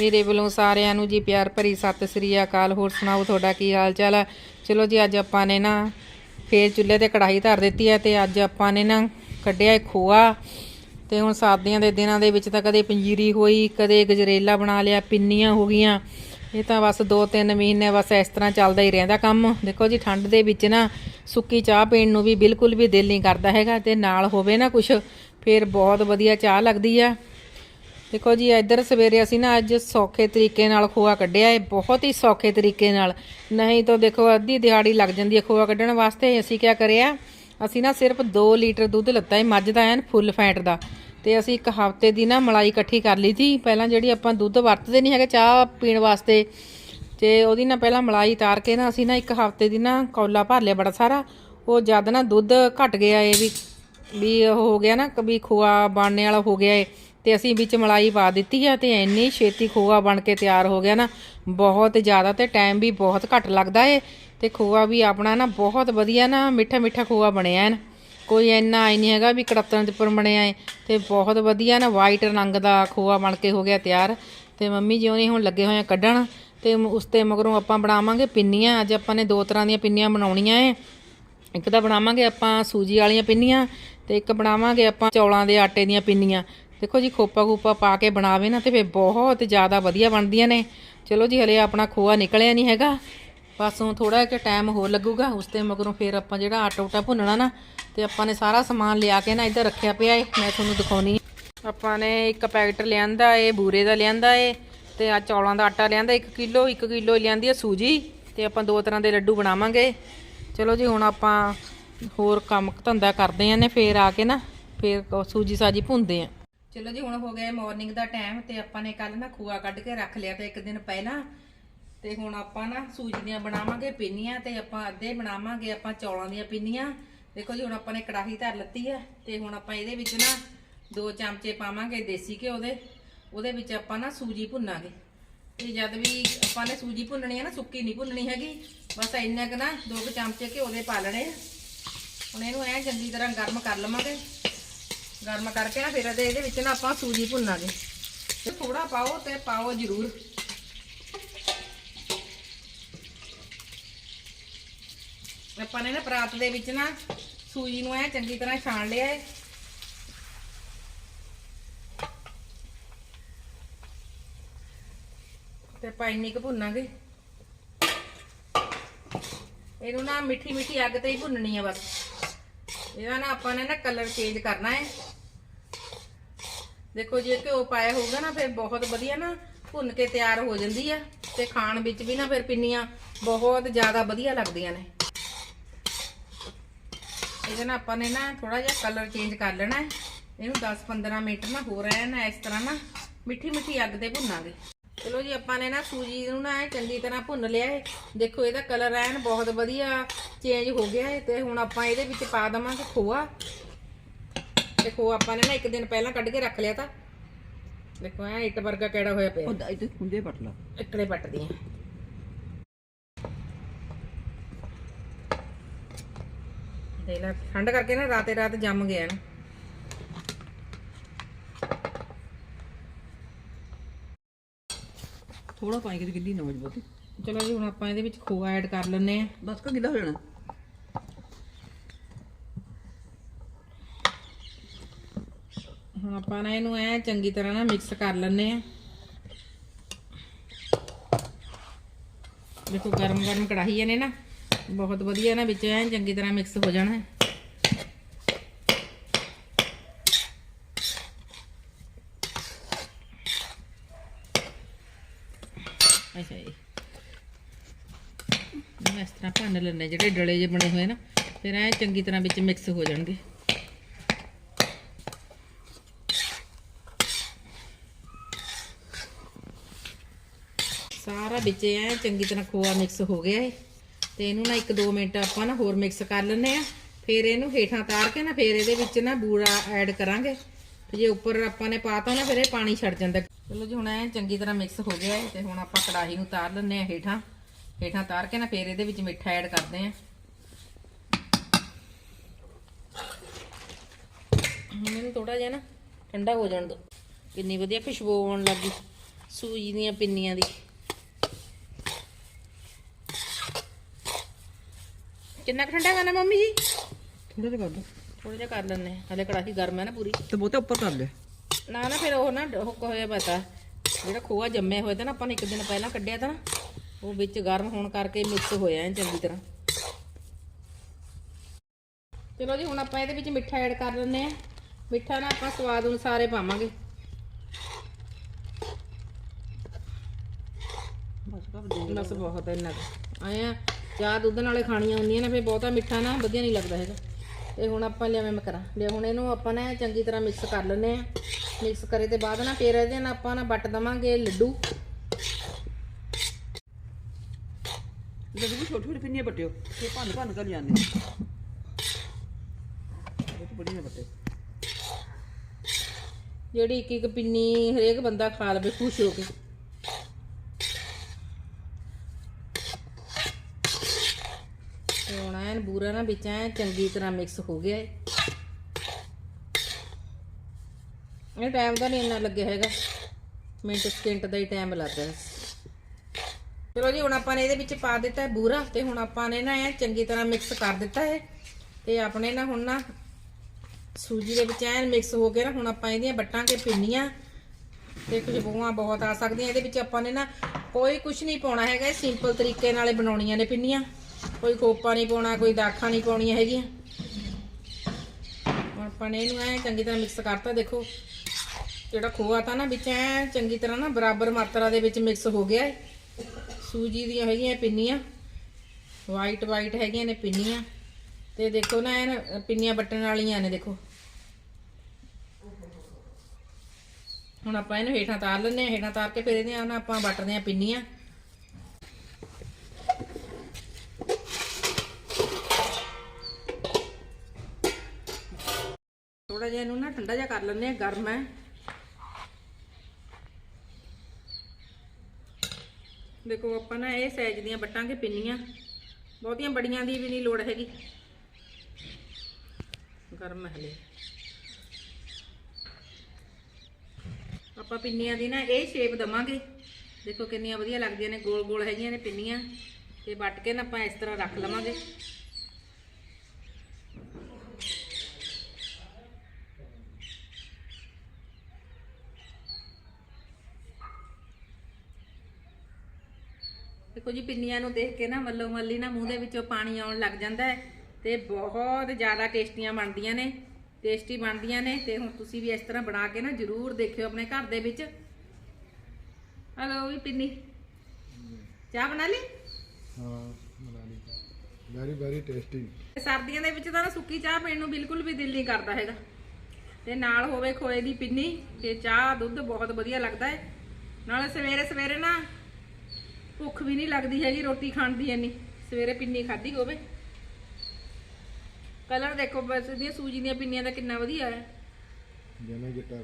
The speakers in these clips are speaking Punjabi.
ਮੇਰੇ ਵੱਲੋਂ ਸਾਰਿਆਂ ਨੂੰ ਜੀ ਪਿਆਰ ਭਰੀ ਸਤਿ ਸ੍ਰੀ ਅਕਾਲ। ਹੋਰ ਸੁਣਾਓ, ਤੁਹਾਡਾ ਕੀ ਹਾਲ ਚਾਲ ਹੈ? ਚਲੋ ਜੀ, ਅੱਜ ਆਪਾਂ ਨੇ ਨਾ ਫੇਰ ਚੁੱਲ੍ਹੇ ਤੇ ਕੜਾਹੀ ਧਰ ਦਿੱਤੀ ਹੈ ਤੇ ਅੱਜ ਆਪਾਂ ਨੇ ਨਾ ਕੱਢਿਆ ਖੋਆ ਤੇ ਹੁਣ ਸਰਦੀਆਂ ਦੇ ਦਿਨਾਂ ਦੇ ਵਿੱਚ ਤਾਂ ਕਦੇ ਪੰਜੀਰੀ ਹੋਈ, ਕਦੇ ਗਜਰੇਲਾ ਬਣਾ ਲਿਆ, ਪਿੰਨੀਆਂ ਹੋ ਗਈਆਂ। ਇਹ ਤਾਂ ਬਸ 2-3 ਮਹੀਨੇ ਬਸ ਇਸ ਤਰ੍ਹਾਂ ਚੱਲਦਾ ਹੀ ਰਹਿੰਦਾ ਕੰਮ। ਦੇਖੋ ਜੀ, ਠੰਡ ਦੇ ਵਿੱਚ ਨਾ ਸੁੱਕੀ ਚਾਹ ਪੀਣ ਨੂੰ ਵੀ ਬਿਲਕੁਲ ਵੀ ਦਿਲ ਨਹੀਂ ਕਰਦਾ ਹੈਗਾ ਤੇ ਨਾਲ ਹੋਵੇ ਨਾ ਕੁਝ ਫਿਰ ਬਹੁਤ ਵਧੀਆ ਚਾਹ ਲੱਗਦੀ ਆ। ਦੇਖੋ ਜੀ, ਇੱਧਰ ਸਵੇਰੇ ਅਸੀਂ ਨਾ ਅੱਜ ਸੌਖੇ ਤਰੀਕੇ ਨਾਲ ਖੋਆ ਕੱਢਿਆ ਹੈ ਬਹੁਤ ਹੀ ਸੌਖੇ ਤਰੀਕੇ ਨਾਲ। ਨਹੀਂ ਤਾਂ ਦੇਖੋ, ਅੱਧੀ ਦਿਹਾੜੀ ਲੱਗ ਜਾਂਦੀ ਹੈ ਖੋਆ ਕੱਢਣ ਵਾਸਤੇ। ਅਸੀਂ ਕੀ ਕਰਿਆ, ਅਸੀਂ ਨਾ ਸਿਰਫ 2 ਲੀਟਰ ਦੁੱਧ ਲੱਤਾ ਹੈ ਮੱਝ ਦਾ ਐਨ ਫੁੱਲ ਫੈਟ ਦਾ। ਤੇ ਅਸੀਂ ਇੱਕ ਹਫ਼ਤੇ ਦੀ ਨਾ ਮਲਾਈ ਇਕੱਠੀ ਕਰ ਲਈ ਸੀ। ਪਹਿਲਾਂ ਜਿਹੜੀ ਆਪਾਂ ਦੁੱਧ ਵਰਤਦੇ ਨਹੀਂ ਹੈਗੇ ਚਾਹ ਪੀਣ ਵਾਸਤੇ, ਤੇ ਉਹਦੀ ਨਾ ਪਹਿਲਾਂ ਮਲਾਈ ਤਾਰ ਕੇ ਨਾ ਅਸੀਂ ਨਾ ਇੱਕ ਹਫ਼ਤੇ ਦੀ ਨਾ ਕੌਲਾ ਭਰ ਲਿਆ ਬੜਾ ਸਾਰਾ। ਉਹ ਜਦ ਨਾ ਦੁੱਧ ਘਟ ਗਿਆ ਏ ਵੀ ਵੀ ਉਹ ਹੋ ਗਿਆ ਨਾ ਕभी ਖੋਆ ਬਾਣਨੇ ਵਾਲਾ ਹੋ ਗਿਆ ਏ। ਤੇ ਅਸੀਂ ਵਿੱਚ ਮਲਾਈ ਪਾ ਦਿੱਤੀ ਆ ਤੇ ਇੰਨੀ ਛੇਤੀ ਖੋਆ ਬਣ ਕੇ ਤਿਆਰ ਹੋ ਗਿਆ ਨਾ, ਬਹੁਤ ਜ਼ਿਆਦਾ ਤੇ ਟਾਈਮ ਵੀ ਬਹੁਤ ਘੱਟ ਲੱਗਦਾ ਏ ਤੇ ਖੋਆ ਵੀ ਆਪਣਾ ਨਾ ਬਹੁਤ ਵਧੀਆ ਨਾ ਮਿੱਠਾ ਮਿੱਠਾ ਖੋਆ ਬਣਿਆ ਐਨ ਕੋਈ ਇੰਨਾ ਆਈ ਨਹੀਂ ਹੈਗਾ ਵੀ ਕੜੱਤਣ ਦੇ ਉੱਪਰ ਬਣਿਆ ਏ ਤੇ ਬਹੁਤ ਵਧੀਆ ਨਾ ਵਾਈਟ ਰੰਗ ਦਾ ਖੋਆ ਬਣ ਕੇ ਹੋ ਗਿਆ ਤਿਆਰ। ਤੇ ਮੰਮੀ ਜਿਉਂ ਉਹਨੇ ਹੁਣ ਲੱਗੇ ਹੋਏ ਆ ਕੱਢਣ ਤੇ ਉਸ ਤੇ ਮਗਰੋਂ ਆਪਾਂ ਬਣਾਵਾਂਗੇ ਪਿੰਨੀਆਂ, ਅੱਜ ਆਪਾਂ ਨੇ ਦੋ ਤਰ੍ਹਾਂ ਦੀਆਂ ਪਿੰਨੀਆਂ ਬਣਾਉਣੀਆਂ ਏ। ਇੱਕ ਤਾਂ ਬਣਾਵਾਂਗੇ ਆਪਾਂ ਸੂਜੀ ਵਾਲੀਆਂ ਪਿੰਨੀਆਂ ਤੇ ਇੱਕ ਬਣਾਵਾਂਗੇ ਆਪਾਂ ਚੌਲਾਂ ਦੇ ਆਟੇ ਦੀਆਂ ਪਿੰਨੀਆਂ। ਦੇਖੋ ਜੀ, ਖੋਪਾ ਖੂਪਾ ਪਾ ਕੇ ਬਣਾਵੇ ਨਾ ਤੇ ਫੇ ਬਹੁਤ ਜ਼ਿਆਦਾ ਵਧੀਆ ਬਣਦੀਆਂ ਨੇ। ਚਲੋ ਜੀ, ਹਲੇ ਆਪਣਾ ਖੋਆ ਨਿਕਲਿਆ ਨਹੀਂ ਹੈਗਾ। ਬਸ ਹੁਣ ਥੋੜਾ ਜਿਹਾ ਟਾਈਮ ਹੋਰ ਲੱਗੂਗਾ। ਉਸ ਤੇ ਮਗਰੋਂ ਫੇਰ ਆਪਾਂ ਜਿਹੜਾ ਆਟਾ ਉਟਾ ਭੁੰਨਣਾ ਨਾ, ਤੇ ਆਪਾਂ ਨੇ ਸਾਰਾ ਸਮਾਨ ਲਿਆ ਕੇ ਨਾ ਇੱਧਰ ਰੱਖਿਆ ਪਿਆ ਏ। ਮੈਂ ਤੁਹਾਨੂੰ ਦਿਖਾਉਣੀ ਆਪਾਂ ਨੇ ਇੱਕ ਪੈਕਟ ਲਿਆਂਦਾ ਏ, ਬੂਰੇ ਦਾ ਲਿਆਂਦਾ ਏ, ਤੇ ਆ ਚੌਲਾਂ ਦਾ ਆਟਾ ਲਿਆਂਦਾ 1 ਕਿਲੋ 1 ਕਿਲੋ ਲਿਆਂਦੀ ਆ ਸੂਜੀ, ਤੇ ਆਪਾਂ ਦੋ ਤਰ੍ਹਾਂ ਦੇ ਲੱਡੂ ਬਣਾਵਾਂਗੇ। ਚਲੋ ਜੀ, ਹੁਣ ਆਪਾਂ ਹੋਰ ਕੰਮ ਧੰਦਾ ਕਰਦੇ ਆਂ ਨੇ, ਫੇਰ ਆ ਕੇ ਨਾ, ਫੇਰ ਸੂਜੀ ਸਾਜੀ ਭੁੰਦੇ ਆ। ਚਲੋ ਜੀ, ਹੁਣ ਹੋ ਗਿਆ ਮਾਰਨਿੰਗ ਦਾ ਟਾਈਮ ਤੇ ਆਪਾਂ ਨੇ ਕੱਲ ਨਾ ਖੂਆ ਕੱਢ ਕੇ ਰੱਖ ਲਿਆ ਤੇ ਇੱਕ ਦਿਨ ਪਹਿਲਾਂ। ਤੇ ਹੁਣ ਆਪਾਂ ਨਾ ਸੂਜੀ ਦੀਆਂ ਬਣਾਵਾਂਗੇ ਪਿੰਨੀਆਂ ਤੇ ਆਪਾਂ ਅੱਧੇ ਬਣਾਵਾਂਗੇ ਆਪਾਂ ਚੌਲਾਂ ਦੀਆਂ ਪਿੰਨੀਆਂ। ਦੇਖੋ ਜੀ, ਹੁਣ ਆਪਾਂ ਨੇ ਕੜਾਹੀ ਧਰ ਲੱਤੀ ਹੈ ਤੇ ਹੁਣ ਆਪਾਂ ਇਹਦੇ ਵਿੱਚ ਨਾ ਦੋ ਚਮਚੇ ਪਾਵਾਂਗੇ ਦੇਸੀ ਘਿਓ ਦੇ। ਉਹਦੇ ਵਿੱਚ ਆਪਾਂ ਨਾ ਸੂਜੀ ਭੁੰਨਾਂਗੇ। ਤੇ ਜਦ ਵੀ ਆਪਾਂ ਨੇ ਸੂਜੀ ਭੁੰਨਣੀ ਹੈ ਨਾ, ਸੁੱਕੀ ਨਹੀਂ ਭੁੰਨਣੀ ਹੈਗੀ, ਬਸ ਇੰਨਾ ਕੁ ਨਾ ਦੋ ਕੁ ਚਮਚੇ ਘਿਓ ਦੇ ਪਾ ਲੈਣੇ ਹੁਣ ਇਹਨੂੰ ਐ ਚੰਗੀ ਤਰ੍ਹਾਂ ਗਰਮ ਕਰ ਲਵਾਂਗੇ। ਗਰਮ ਕਰਕੇ ਨਾ ਫਿਰ ਇਹਦੇ ਵਿੱਚ ਨਾ ਆਪਾਂ ਸੂਜੀ ਭੁੰਨਾਂਗੇ। ਤੇ ਥੋੜਾ ਪਾਓ ਤੇ ਪਾਓ ਜ਼ਰੂਰ। ਆਪਾਂ ਨੇ ਨਾ ਪਰਾਤ ਦੇ ਵਿੱਚ ਨਾ ਸੂਜੀ ਨੂੰ ਐ ਚੰਗੀ ਤਰ੍ਹਾਂ ਛਾਣ ਲਿਆ ਹੈ ਤੇ ਆਪਾਂ ਇੰਨੀ ਕੁ ਭੁੰਨਾਂਗੇ। ਇਹਨੂੰ ਨਾ ਮਿੱਠੀ ਮਿੱਠੀ ਅੱਗ ਤੇ ਹੀ ਭੁੰਨਣੀ ਆ ਬਸ। ਇਹਦਾ ਨਾ ਆਪਾਂ ਨੇ ਨਾ ਕਲਰ ਚੇਂਜ ਕਰਨਾ ਹੈ ਦੇਖੋ ਜੇ ਘਿਓ ਪਾਇਆ ਹੋਊਗਾ ਨਾ, ਫਿਰ ਬਹੁਤ ਵਧੀਆ ਨਾ ਭੁੰਨ ਕੇ ਤਿਆਰ ਹੋ ਜਾਂਦੀ ਆ ਤੇ ਖਾਣ ਵਿੱਚ ਵੀ ਨਾ ਫਿਰ ਪਿੰਨੀਆਂ ਬਹੁਤ ਜ਼ਿਆਦਾ ਵਧੀਆ ਲੱਗਦੀਆਂ ਨੇ। ਇਹਦੇ ਨਾਲ ਆਪਾਂ ਨੇ ਨਾ ਥੋੜਾ ਜਿਹਾ ਕਲਰ ਚੇਂਜ ਕਰ ਲੈਣਾ ਹੈ। ਇਹਨੂੰ 10-15 ਮਿੰਟ ਨਾ ਹੋ ਰਿਹਾ ਨਾ ਇਸ ਤਰ੍ਹਾਂ ਨਾ ਮਿੱਠੀ ਮਿੱਠੀ ਅੱਗ ਤੇ ਭੁੰਨਾਂਗੇ। ਚਲੋ ਜੀ, ਆਪਾਂ ਨੇ ਨਾ ਸੂਜੀ ਨੂੰ ਨਾ ਐਂ ਚੰਗੀ ਤਰ੍ਹਾਂ ਭੁੰਨ ਲਿਆ ਹੈ। ਦੇਖੋ ਇਹਦਾ ਕਲਰ ਐਨ ਬਹੁਤ ਵਧੀਆ ਚੇਂਜ ਹੋ ਗਿਆ ਹੈ ਤੇ ਹੁਣ ਆਪਾਂ ਇਹਦੇ ਵਿੱਚ ਪਾ ਦਵਾਂਗੇ ਖੋਆ। ਖੋਆ ਆਪਾਂ ਨੇ ਨਾ ਇੱਕ ਦਿਨ ਪਹਿਲਾਂ ਕੱਢ ਕੇ ਰੱਖ ਲਿਆ ਤਾਂ। ਦੇਖੋ ਐ ਇੱਟ ਵਰਗਾ ਕਿਹੜਾ ਹੋਇਆ ਪਿਆ। ਉਹ ਇੱਥੇ ਹੁੰਦੇ ਪਟ ਲਾ। ਇਕੜੇ ਪੱਟਦੀਆਂ ਦੇ ਲੈ ਠੰਡ ਕਰਕੇ ਨਾ ਰਾਤੇ ਰਾਤ ਜੰਮ ਗਿਆ ਨਾ। ਥੋੜਾ ਪਾਣੀ ਕਿ ਗਿੱਲੀ ਨਾ ਹੋ ਜਾਵੇ ਚਲੋ ਜੀ ਹੁਣ ਆਪਾਂ ਇਹਦੇ ਵਿੱਚ ਖੋਆ ਐਡ ਕਰ ਲੈਂਦੇ ਆ ਬਸ ਕਾ ਗਿੱਲਾ ਹੋ ਜਾਣਾ। ਹੁਣ ਆਪਾਂ ਨਾ ਇਹਨੂੰ ਐ ਚੰਗੀ ਤਰ੍ਹਾਂ ਨਾ ਮਿਕਸ ਕਰ ਲੈਂਦੇ ਆ ਦੇਖੋ ਗਰਮ ਗਰਮ ਕੜਾਹੀ ਨੇ ਨਾ ਬਹੁਤ ਵਧੀਆ ਨਾ ਵਿੱਚ ਐ ਚੰਗੀ ਤਰ੍ਹਾਂ ਮਿਕਸ ਹੋ ਜਾਣਾ ਹੈ। ਅੱਛਾ ਜੀ। ਇਸ ਤਰ੍ਹਾਂ ਭੰਨ ਲੈਣੇ ਜਿਹੜੇ ਡਲੇ ਜਿਹੇ ਬਣੇ ਹੋਏ ਨਾ, ਫਿਰ ਐ ਚੰਗੀ ਤਰ੍ਹਾਂ ਵਿੱਚ ਮਿਕਸ ਹੋ ਜਾਣਗੇ। ਸਾਰਾ ਵਿੱਚ ਐ ਚੰਗੀ ਤਰ੍ਹਾਂ ਖੋਆ ਮਿਕਸ ਹੋ ਗਿਆ ਏ ਤੇ ਇਹਨੂੰ ਨਾ 1-2 ਮਿੰਟ ਆਪਾਂ ਨਾ ਹੋਰ ਮਿਕਸ ਕਰ ਲੈਂਦੇ ਆ ਫਿਰ ਇਹਨੂੰ ਹੇਠਾਂ ਤਾਰ ਕੇ ਨਾ ਫਿਰ ਇਹਦੇ ਵਿੱਚ ਨਾ ਬੂਰਾ ਐਡ ਕਰਾਂਗੇ। ਜੇ ਉੱਪਰ ਆਪਾਂ ਨੇ ਪਾਤਾ ਨਾ ਫਿਰ ਇਹ ਪਾਣੀ ਛੱਡ ਜਾਂਦਾ। ਚਲੋ ਜੀ, ਹੁਣ ਐ ਚੰਗੀ ਤਰ੍ਹਾਂ ਮਿਕਸ ਹੋ ਗਿਆ ਏ ਤੇ ਹੁਣ ਆਪਾਂ ਕੜਾਹੀ ਨੂੰ ਤਾਰ ਲੈਂਦੇ ਆ ਹੇਠਾਂ। ਹੇਠਾਂ ਤਾਰ ਕੇ ਨਾ ਫਿਰ ਇਹਦੇ ਵਿੱਚ ਮਿੱਠਾ ਐਡ ਕਰਦੇ ਆ ਹੁਣ ਇਹਨੂੰ ਥੋੜਾ ਜਿਹਾ ਨਾ ਠੰਡਾ ਹੋ ਜਾਣ ਦੋ। ਕਿੰਨੀ ਵਧੀਆ ਖੁਸ਼ਬੂ ਆਉਣ ਲੱਗੀ ਸੂਜੀ ਦੀਆਂ ਪਿੰਨੀਆਂ ਦੀ। ਕਿੰਨਾ ਕੁ ਠੰਡਾ ਕਰਨਾ ਮੰਮੀ ਜੀ? ਥੋੜਾ ਜਿਹਾ ਕਰ ਦੋ। ਥੋੜਾ ਜਿਹਾ ਕਰ ਲੈਣੇ ਹਲੇ ਕੜਾਹੀ ਗਰਮ ਹੈ ਨਾ ਪੂਰੀ। ਤੇ ਬਹੁਤੇ ਉੱਪਰ ਕਰ ਲੈ ਨਾ ਨਾ ਫਿਰ ਉਹ ਨਾ ਉਹ ਹੋਇਆ ਪਤਾ ਜਿਹੜਾ ਖੋਆ ਜੰਮਿਆ ਹੋਇਆ ਤਾਂ ਨਾ ਆਪਾਂ ਨੇ ਇੱਕ ਦਿਨ ਪਹਿਲਾਂ ਕੱਢਿਆ ਤਾਂ ਉਹ ਵਿੱਚ ਗਰਮ ਹੋਣ ਕਰਕੇ ਮਿਕਸ ਹੋਇਆ ਐ ਚੰਗੀ ਤਰ੍ਹਾਂ। ਚਲੋ ਜੀ ਹੁਣ ਆਪਾਂ ਇਹਦੇ ਵਿੱਚ ਮਿੱਠਾ ਐਡ ਕਰ ਲੈਂਦੇ ਆ ਮਿੱਠਾ ਨਾ ਆਪਾਂ ਸਵਾਦ ਅਨੁਸਾਰ ਹੀ ਪਾਵਾਂਗੇ। ਬਸ ਬਹੁਤ ਇੰਨਾ ਕੁ। ਚਾਹ ਦੁੱਧ ਨਾਲੇ ਖਾਣੀਆਂ ਹੁੰਦੀਆਂ ਨੇ ਫਿਰ ਬਹੁਤਾ ਮਿੱਠਾ ਨਾ ਵਧੀਆ ਨਹੀਂ ਲੱਗਦਾ ਹੈਗਾ। ਤੇ ਹੁਣ ਆਪਾਂ ਲਿਆਵੇਂ ਮੈਂ ਕਰਾਂ ਲਿਆ ਹੁਣ ਇਹਨੂੰ ਆਪਾਂ ਨਾ ਚੰਗੀ ਤਰ੍ਹਾਂ ਮਿਕਸ ਕਰ ਲੈਂਦੇ ਆ ਮਿਕਸ ਕਰੇ ਤੇ ਬਾਅਦ ਨਾ ਫਿਰ ਇਹਦੇ ਨਾਲ ਆਪਾਂ ਨਾ ਵੱਟ ਦਵਾਂਗੇ ਲੱਡੂ। ਜਦੋਂ ਵੀ ਛੋਟੀ ਛੋਟੀ ਪਿੰਨੀਆਂ ਪੱਟਿਓ ਤੇ ਭੰਨ ਭੰਨ ਕਰ ਜਾਂਦੇ ਇਹ ਬੜੀ ਨੇ ਜਿਹੜੀ ਇੱਕ ਇੱਕ ਪਿੰਨੀ ਹਰੇਕ ਬੰਦਾ ਖਾ ਲਵੇ ਖੁਸ਼ ਹੋ ਕੇ ਤੇ ਹੁਣ ਐਨ ਬੂਰਾ ਨਾ ਵਿੱਚ ਐ ਚੰਗੀ ਤਰ੍ਹਾਂ ਮਿਕਸ ਹੋ ਗਿਆ ਏ। ਇਹ ਟਾਈਮ ਦਾ ਨਹੀਂ ਇੰਨਾ ਲੱਗਿਆ ਹੈਗਾ। ਮਿੰਟ ਸਕਿੰਟ ਦਾ ਹੀ ਟਾਈਮ ਲੱਗਦਾ ਚਲੋ ਜੀ, ਹੁਣ ਆਪਾਂ ਨੇ ਇਹਦੇ ਵਿੱਚ ਪਾ ਦਿੱਤਾ ਹੈ ਬੂਰਾ ਤੇ ਹੁਣ ਆਪਾਂ ਨੇ ਨਾ ਇਹ ਚੰਗੀ ਤਰ੍ਹਾਂ ਮਿਕਸ ਕਰ ਦਿੱਤਾ ਹੈ ਤੇ ਆਪਣੇ ਨਾ ਹੁਣ ਨਾ ਸੂਜੀ ਦੇ ਵਿੱਚ ਐਨ ਮਿਕਸ ਹੋ ਕੇ ਨਾ ਹੁਣ ਆਪਾਂ ਇਹਦੀਆਂ ਵੱਟਾਂਗੇ ਪਿੰਨੀਆਂ ਤੇ ਖੁਸ਼ਬੂਆਂ ਬਹੁਤ ਆ ਸਕਦੀਆਂ। ਇਹਦੇ ਵਿੱਚ ਆਪਾਂ ਨੇ ਨਾ ਕੋਈ ਕੁਝ ਨਹੀਂ ਪਾਉਣਾ ਹੈਗਾ ਸਿੰਪਲ ਤਰੀਕੇ ਨਾਲੇ ਬਣਾਉਣੀਆਂ ਨੇ ਪਿੰਨੀਆਂ ਕੋਈ ਖੋਪਾ ਨਹੀਂ ਪਾਉਣਾ, ਕੋਈ ਦਾਖਾਂ ਨਹੀਂ ਪਾਉਣੀਆਂ ਹੈਗੀਆਂ। ਹੁਣ ਆਪਾਂ ਨੇ ਇਹਨੂੰ ਐ ਚੰਗੀ ਤਰ੍ਹਾਂ ਮਿਕਸ ਕਰਤਾ, ਦੇਖੋ। ਜਿਹੜਾ ਖੋਆ ਤਾਂ ਨਾ ਵਿੱਚ ਐ ਚੰਗੀ ਤਰ੍ਹਾਂ ਨਾ ਬਰਾਬਰ ਮਾਤਰਾ ਦੇ ਵਿੱਚ ਮਿਕਸ ਹੋ ਗਿਆ ਹੈ ਸੂਜੀ ਦੀਆਂ ਹੈਗੀਆਂ ਪਿੰਨੀਆਂ। ਵਾਈਟ ਵਾਈਟ ਹੈਗੀਆਂ ਨੇ ਪਿੰਨੀਆਂ। ਤੇ ਦੇਖੋ ਨਾ ਐਨ ਪਿੰਨੀਆਂ ਵੱਟਣ ਵਾਲੀਆਂ ਨੇ, ਦੇਖੋ। ਹੁਣ ਆਪਾਂ ਇਹਨੂੰ ਹੇਠਾਂ ਤਾਰ ਲੈਂਦੇ ਹਾਂ, ਹੇਠਾਂ ਤਾਰ ਕੇ ਫਿਰ ਇਹਦੀਆਂ ਨਾ ਆਪਾਂ ਵੱਟਦੇ ਹਾਂ ਪਿੰਨੀਆਂ। ਥੋੜਾ ਜਿਹਾ ਇਹਨੂੰ ਨਾ ਠੰਡਾ ਜਿਹਾ ਕਰ ਲੈਂਦੇ ਹਾਂ, ਗਰਮ ਹੈ। ਦੇਖੋ, ਆਪਾਂ ਨਾ ਇਹ ਸਾਈਜ਼ ਦੀਆਂ ਵੱਟਾਂਗੇ ਪਿੰਨੀਆਂ। ਬਹੁਤੀਆਂ ਬੜੀਆਂ ਦੀ ਵੀ ਨਹੀਂ ਲੋੜ ਹੈਗੀ। ਗਰਮ ਹੈ ਹਲੇ। ਆਪਾਂ ਪਿੰਨੀਆਂ ਦੀ ਨਾ ਇਹ ਸ਼ੇਪ ਦਵਾਂਗੇ। ਦੇਖੋ, ਕਿੰਨੀਆਂ ਵਧੀਆ ਲੱਗਦੀਆਂ ਨੇ ਗੋਲ ਗੋਲ ਹੈਗੀਆਂ ਨੇ ਪਿੰਨੀਆਂ। ਤੇ ਵੱਟ ਕੇ ਨਾ ਆਪਾਂ ਇਸ ਤਰ੍ਹਾਂ ਰੱਖ ਲਵਾਂਗੇ। ਦੇਖੋ ਜੀ ਪਿੰਨੀਆਂ ਨੂੰ ਦੇਖ ਕੇ ਨਾ ਮੱਲੋ ਮੱਲੀ ਨਾ ਮੂੰਹ ਦੇ ਵਿੱਚੋਂ ਪਾਣੀ ਆਉਣ ਲੱਗ ਜਾਂਦਾ ਹੈ ਤੇ ਬਹੁਤ ਜ਼ਿਆਦਾ ਟੇਸਟੀਆਂ ਬਣਦੀਆਂ ਨੇ ਟੇਸਟੀ ਬਣਦੀਆਂ ਨੇ ਤੇ ਹੁਣ ਤੁਸੀਂ ਵੀ ਇਸ ਤਰ੍ਹਾਂ ਬਣਾ ਕੇ ਨਾ ਜਰੂਰ ਦੇਖਿਓ ਆਪਣੇ ਘਰ ਦੇ ਵਿੱਚ। ਹਲੋ ਵੀ ਪਿੰਨੀ ਚਾਹ ਬਣਾ ਲਈ? ਹਾਂ ਬਣਾ ਲਈ ਵੈਰੀ ਵੈਰੀ ਟੇਸਟੀ ਸਰਦੀਆਂ ਦੇ ਵਿੱਚ ਤਾਂ ਨਾ ਸੁੱਕੀ ਚਾਹ ਪੀਣ ਨੂੰ ਬਿਲਕੁਲ ਵੀ ਦਿਲ ਨਹੀਂ ਕਰਦਾ ਹੈਗਾ। ਤੇ ਨਾਲ ਹੋਵੇ ਖੋਏ ਦੀ ਪਿੰਨੀ ਤੇ ਚਾਹ ਦੁੱਧ ਬਹੁਤ ਵਧੀਆ ਲੱਗਦਾ ਹੈ। ਨਾਲੇ ਸਵੇਰੇ ਸਵੇਰੇ ਨਾ ਭੁੱਖ ਵੀ ਨਹੀਂ ਲੱਗਦੀ ਹੈਗੀ ਰੋਟੀ ਖਾਣ ਦੀ ਇੰਨੀ। ਸਵੇਰੇ ਪਿੰਨੀ ਖਾਧੀ ਹੋਵੇ ਕਲਰ ਦੇਖੋ ਬਸ ਇਹਦੀਆਂ ਸੂਜੀ ਦੀਆਂ ਪਿੰਨੀਆਂ ਦਾ ਕਿੰਨਾ ਵਧੀਆ ਹੈ। ਜਨਾ ਗਿੱਟਾ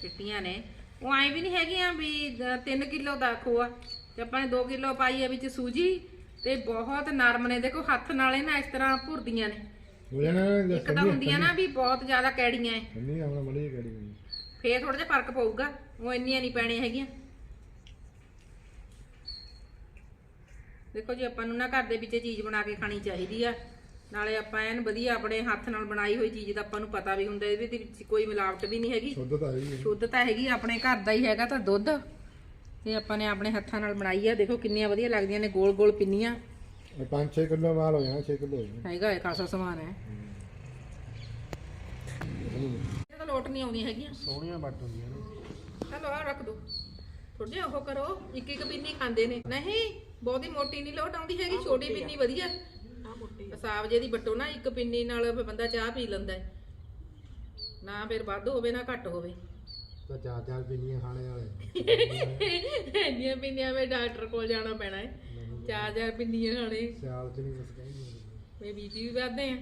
ਚਿੱਟੀਆਂ ਨੇ। ਉਹ ਐਂ ਵੀ ਨਹੀਂ ਹੈਗੀਆਂ ਵੀ 3 ਕਿਲੋ ਦਾ ਖੋਆ। ਤੇ ਆਪਾਂ ਨੇ 2 ਕਿਲੋ ਪਾਈ ਹੈ ਵਿੱਚ ਸੂਜੀ ਤੇ ਬਹੁਤ ਨਰਮ ਨੇ। ਦੇਖੋ ਹੱਥ ਨਾਲੇ ਨਾ ਇਸ ਤਰ੍ਹਾਂ ਭੁਰਦੀਆਂ ਨੇ। ਹੋ ਜਾਣਾ ਇੱਕ ਤਾਂ ਹੁੰਦੀਆਂ ਨਾ ਵੀ ਬਹੁਤ ਜ਼ਿਆਦਾ ਕੈੜੀਆਂ ਐ। ਕੰਨੀ ਆਪਣਾ ਮੜੀ ਗਈ ਫੇਰ ਥੋੜਾ ਜਿਹਾ ਫ਼ਰਕ ਪਊਗਾ। ਉਹ ਇੰਨੀਆਂ ਨਹੀਂ ਪੈਣੀਆਂ ਹੈਗੀਆਂ। ਦੇਖੋ ਜੀ ਆਪਾਂ ਨੂੰ ਨਾ ਘਰ ਦੇ ਵਿੱਚ ਇਹ ਚੀਜ਼ ਬਣਾ ਕੇ ਖਾਣੀ ਚਾਹੀਦੀ ਆ। ਨਾਲੇ ਆਪਾਂ ਐਨ ਵਧੀਆ ਆਪਣੇ ਹੱਥ ਨਾਲ ਬਣਾਈ ਹੋਈ ਚੀਜ਼ ਦਾ ਆਪਾਂ ਨੂੰ ਪਤਾ ਵੀ ਹੁੰਦਾ ਇਹਦੇ ਵਿੱਚ ਕੋਈ ਮਿਲਾਵਟ ਵੀ ਨਹੀਂ ਹੈਗੀ। ਸ਼ੁੱਧ ਤਾਂ ਹੈ ਹੀ ਹੈ। ਸ਼ੁੱਧ ਤਾਂ ਹੈਗੀ ਆਪਣੇ ਘਰ ਦਾ ਹੀ ਹੈਗਾ ਤਾਂ ਦੁੱਧ। ਤੇ ਆਪਾਂ ਨੇ ਆਪਣੇ ਹੱਥਾਂ ਨਾਲ ਬਣਾਈ ਆ ਦੇਖੋ ਕਿੰਨੀਆਂ ਵਧੀਆ ਲੱਗਦੀਆਂ ਨੇ ਗੋਲ ਗੋਲ ਪਿੰਨੀਆਂ। ਇਹ 5-6 ਕਿਲੋ ਮਾਲ ਹੋ ਜਾਣਾ 6 ਕਿਲੋ ਹੋ ਜਾਣਾ ਹੈਗਾ ਹੈ ਖਾਸਾ ਸਮਾਨ ਹੈ। ਇਹ ਤਾਂ ਲੋਟ ਨਹੀਂ ਆਉਂਦੀਆਂ ਹੈਗੀਆਂ। ਸੋਹਣੀਆਂ ਵੱਟ ਹੁੰਦੀਆਂ ਨੇ। ਚਲੋ ਆ ਰੱਖ ਦੋ। ਥੋੜੇ ਉਹ ਕਰੋ ਇੱਕ ਇੱਕ ਪਿੰਨੀ ਖਾਂਦੇ ਨੇ। ਨਹੀਂ ਬਹੁਤੀ ਮੋਟੀ ਨਹੀਂ ਲੋਟ ਆਉਂਦੀ ਹੈਗੀ ਛੋਟੀ ਪਿੰਨੀ ਵਧੀਆ। ਸਾਬ ਜੇ ਦੀ ਬੱਟੋ ਨਾ ਇੱਕ ਪਿੰਨੀ ਨਾਲ ਬੰਦਾ ਚਾਹ ਪੀ ਲੈਂਦਾ ਹੈ। ਨਾ ਫਿਰ ਵੱਧ ਹੋਵੇ ਨਾ ਘੱਟ ਹੋਵੇ। ਤਾਂ ਚਾਰ ਚਾਰ ਪਿੰਨੀਆਂ ਖਾਣੇ ਵਾਲੇ। ਇੰਨੀਆਂ ਪਿੰਨੀਆਂ ਵਿੱਚ ਡਾਕਟਰ ਕੋਲ ਜਾਣਾ ਪੈਣਾ ਹੈ। ਚਾਰ ਚਾਰ ਪਿੰਨੀਆਂ ਖਾਣੇ। ਸਿਆਲ ਚ ਨਹੀਂ ਕੁਛ ਕਹਿੰਦੇ ਮੇ ਬੀਪੀ ਵੀ ਵੱਧਦੇ ਆ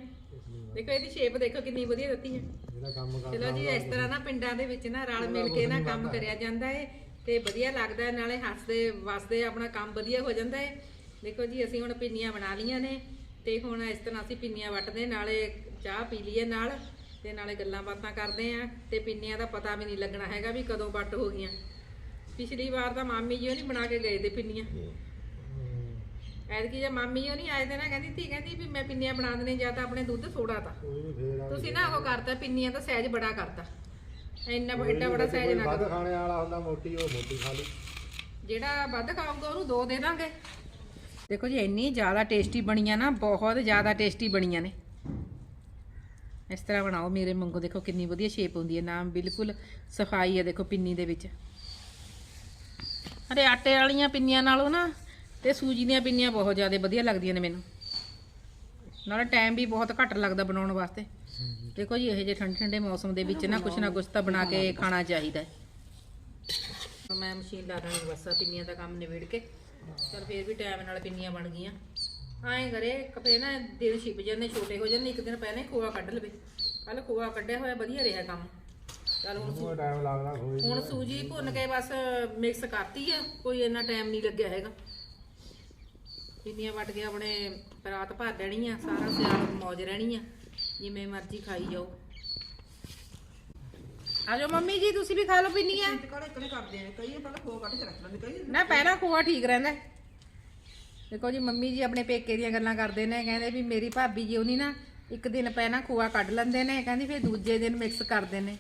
ਦੇਖੋ ਇਹਦੀ ਸ਼ੇਪ ਦੇਖੋ ਕਿੰਨੀ ਵਧੀਆ ਦਿੱਤੀ ਹੈ। ਜਿਹੜਾ ਕੰਮ ਕਰਦਾ ਚਲੋ ਜੀ ਇਸ ਤਰ੍ਹਾਂ ਨਾ ਪਿੰਡਾਂ ਦੇ ਵਿੱਚ ਨਾ ਰਲ ਮਿਲ ਕੇ ਨਾ ਕੰਮ ਕਰਿਆ ਜਾਂਦਾ ਹੈ। ਤੇ ਵਧੀਆ ਲੱਗਦਾ ਨਾਲੇ ਹੱਸਦੇ ਵਸਦੇ ਆਪਣਾ ਕੰਮ ਵਧੀਆ ਹੋ ਜਾਂਦਾ ਹੈ ਦੇਖੋ ਜੀ ਅਸੀਂ ਹੁਣ ਪਿੰਨੀਆਂ ਬਣਾ ਲੀਆਂ ਨੇ ਤੇ ਹੁਣ ਇਸ ਤਰ੍ਹਾਂ ਅਸੀਂ ਪਿੰਨੀਆਂ ਵੱਟਦੇ ਨਾਲੇ ਚਾਹ ਪੀ ਲਈਏ ਨਾਲ ਤੇ ਨਾਲੇ ਗੱਲਾਂ ਬਾਤਾਂ ਕਰਦੇ ਆਂ ਤੇ ਪਿੰਨੀਆਂ ਦਾ ਪਤਾ ਵੀ ਨਹੀਂ ਲੱਗਣਾ ਹੈਗਾ ਵੀ ਕਦੋਂ ਵੱਟ ਹੋ ਗਈਆਂ। ਪਿਛਲੀ ਵਾਰ ਤਾਂ ਮਾਮੀ ਜੀ ਉਹ ਨਹੀਂ ਬਣਾ ਕੇ ਗਏ ਤੇ ਪਿੰਨੀਆਂ। ਐਤਕੀ ਜੇ ਮਾਮੀ ਜੀ ਉਹ ਨਹੀਂ ਆਏ ਤੇ ਨਾ ਕਹਿੰਦੀ ਧੀ ਕਹਿੰਦੀ ਵੀ ਮੈਂ ਪਿੰਨੀਆਂ ਬਣਾ ਦੇਣੇ ਜਾਂ ਤਾਂ ਆਪਣੇ ਦੁੱਧ ਥੋੜਾ ਤਾਂ। ਤੁਸੀਂ ਨਾ ਉਹ ਕਰਤਾ ਪਿੰਨੀਆਂ ਦਾ ਸਾਈਜ਼ ਬੜਾ ਕਰਤਾ। ਇੰਨਾ ਐਡਾ ਵੱਡਾ ਸਾਈਜ਼ ਨਾ ਵੱਧ ਕਰੋ। ਖਾਣੇ ਵਾਲਾ ਹੁੰਦਾ ਮੋਟੀ ਉਹ ਮੋਟੀ ਖਾ ਲਈ। ਜਿਹੜਾ ਵੱਧ ਖਾਊਗਾ ਉਹਨੂੰ ਦੋ ਦੇ ਦਾਂਗੇ। ਦੇਖੋ ਜੀ ਇੰਨੀ ਜ਼ਿਆਦਾ ਟੇਸਟੀ ਬਣੀਆਂ ਨਾ ਬਹੁਤ ਜ਼ਿਆਦਾ ਟੇਸਟੀ ਬਣੀਆਂ ਨੇ। ਇਸ ਤਰ੍ਹਾਂ ਬਣਾਓ ਮੇਰੇ ਵਾਂਗੂ ਦੇਖੋ ਕਿੰਨੀ ਵਧੀਆ ਸ਼ੇਪ ਹੁੰਦੀ ਹੈ। ਨਾਮ ਬਿਲਕੁਲ ਸਫ਼ਾਈ ਹੈ ਦੇਖੋ ਪਿੰਨੀ ਦੇ ਵਿੱਚ। ਅਰੇ ਆਟੇ ਵਾਲੀਆਂ ਪਿੰਨੀਆਂ ਨਾਲੋਂ ਨਾ ਤੇ ਸੂਜੀ ਦੀਆਂ ਪਿੰਨੀਆਂ ਬਹੁਤ ਜ਼ਿਆਦਾ ਵਧੀਆ ਲੱਗਦੀਆਂ ਨੇ ਮੈਨੂੰ। ਨਾਲੇ ਟਾਈਮ ਵੀ ਬਹੁਤ ਘੱਟ ਲੱਗਦਾ ਬਣਾਉਣ ਵਾਸਤੇ। ਦੇਖੋ ਜੀ ਇਹ ਜੇ ਠੰਡੇ ਠੰਡੇ ਮੌਸਮ ਦੇ ਵਿੱਚ ਨਾ ਕੁਛ ਨਾ ਕੁਛ ਤਾਂ ਬਣਾ ਕੇ ਖਾਣਾ ਚਾਹੀਦਾ ਹੈ। ਮੈਂ ਮਸ਼ੀਨ ਲਾ ਦਾਂਗੀ ਬਸ ਪਿੰਨੀਆਂ ਦਾ ਕੰਮ ਨਿਬੇੜ ਕੇ। ਚਲ ਫੇਰ ਵੀ ਟਾਈਮ ਨਾਲ ਪਿੰਨੀਆਂ ਬਣ ਗਈਆਂ। ਐਂ ਕਰੇ ਕਪੇ ਨਾ ਦਿਨ ਛਿਪ ਜਾਂਦੇ ਛੋਟੇ ਹੋ ਜਾਂਦੇ ਇੱਕ ਦਿਨ ਪਹਿਲਾਂ ਹੀ ਖੋਆ ਕੱਢ ਲਵੇ। ਕੱਲ ਖੋਆ ਕੱਢਿਆ ਹੋਇਆ ਵਧੀਆ ਰਿਹਾ ਕੰਮ। ਚਲ ਹੁਣ ਟਾਈਮ ਲੱਗਦਾ ਹੁਣ ਸੂਜੀ ਭੁੰਨ ਕੇ ਬਸ ਮਿਕਸ ਕਰਤੀ ਆ ਕੋਈ ਇੰਨਾ ਟਾਈਮ ਨਹੀਂ ਲੱਗਿਆ ਹੈਗਾ। ਪਿੰਨੀਆਂ ਵੱਟ ਕੇ ਆਪਣੇ ਰਾਤ ਭਰ ਦੇਣੀ ਆ ਸਾਰਾ ਸਿਆਲ ਮੌਜ ਰਹਿਣੀ ਆ। ਜਿਵੇਂ ਮਰਜ਼ੀ ਖਾਈ ਜਾਓ। ਆਜੋ ਮੰਮੀ ਜੀ ਤੁਸੀਂ ਵੀ ਖਾ ਲਓ ਪਿੰਨੀਆਂ ਕੜੇ ਕਰਦੇ ਆ ਕਈ ਪਹਿਲਾਂ ਖੋ ਕੱਢ ਕੇ ਰੱਖ ਲੈਂਦੇ ਕਈ ਨਾ ਪਹਿਲਾਂ ਖੋਆ ਠੀਕ ਰਹਿੰਦਾ ਹੈ। ਦੇਖੋ ਜੀ ਮੰਮੀ ਜੀ ਆਪਣੇ ਪੇਕੇ ਦੀਆਂ ਗੱਲਾਂ ਕਰਦੇ ਨੇ ਕਹਿੰਦੇ ਵੀ ਮੇਰੀ ਭਾਬੀ ਜੀ ਉਹਨੀ ਨਾ ਇੱਕ ਦਿਨ ਪਹਿਲਾਂ ਖੋਆ ਕੱਢ ਲੈਂਦੇ ਨੇ ਕਹਿੰਦੀ ਫਿਰ ਦੂਜੇ ਦਿਨ ਮਿਕਸ ਕਰਦੇ ਨੇ।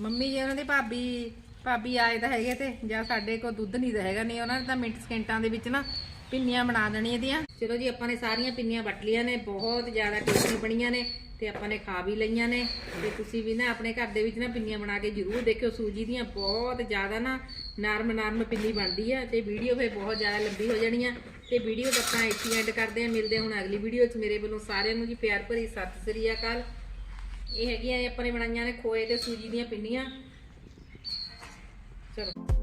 ਮੰਮੀ ਜੀ ਉਹਨਾਂ ਦੀ ਭਾਬੀ ਭਾਬੀ ਆਏ ਤਾਂ ਹੈਗੇ ਤੇ ਜਾਂ ਸਾਡੇ ਕੋਲ ਦੁੱਧ ਨਹੀਂ ਤਾਂ ਹੈਗਾ ਨਹੀਂ ਉਹਨਾਂ ਨੇ ਤਾਂ ਮਿੰਟ ਸਕਿੰਟਾਂ ਦੇ ਵਿੱਚ ਨਾ ਪਿੰਨੀਆਂ ਬਣਾ ਦੇਣੀਆਂ ਇਹਦੀਆਂ। ਚਲੋ ਜੀ, ਆਪਾਂ ਨੇ ਸਾਰੀਆਂ ਪਿੰਨੀਆਂ ਵੱਟ ਲੀਆਂ ਨੇ, ਬਹੁਤ ਜ਼ਿਆਦਾ ਟੇਸਟੀ ਬਣੀਆਂ ਨੇ ਤੇ ਆਪਾਂ ਨੇ ਖਾ ਵੀ ਲਈਆਂ ਨੇ। ਤੇ ਤੁਸੀਂ ਵੀ ਨਾ ਆਪਣੇ ਘਰ ਦੇ ਵਿੱਚ ਨਾ ਪਿੰਨੀਆਂ ਬਣਾ ਕੇ ਜ਼ਰੂਰ ਦੇਖਿਓ, ਸੂਜੀ ਦੀਆਂ ਬਹੁਤ ਜ਼ਿਆਦਾ ਨਾ ਨਰਮ ਨਰਮ ਪਿੰਨੀ ਬਣਦੀ ਆ ਤੇ ਵੀਡੀਓ ਫੇ ਬਹੁਤ ਜ਼ਿਆਦਾ ਲੰਬੀ ਹੋ ਜਾਣੀ ਆ। ਤੇ ਵੀਡੀਓ ਦਾ ਆਪਾਂ ਇੱਥੇ ਐਂਡ ਕਰਦੇ ਆ। ਮਿਲਦੇ ਹਾਂ ਹੁਣ ਅਗਲੀ ਵੀਡੀਓ 'ਚ। ਮੇਰੇ ਵੱਲੋਂ ਸਾਰਿਆਂ ਨੂੰ ਜੀ ਪਿਆਰ ਭਰੀ ਸਤਿ ਸ੍ਰੀ ਅਕਾਲ। ਇਹ ਹੈਗੀਆਂ ਆਪਾਂ ਨੇ ਬਣਾਈਆਂ ਨੇ ਖੋਏ ਤੇ ਸੂਜੀ ਦੀਆਂ ਪਿੰਨੀਆਂ ਚਲੋ।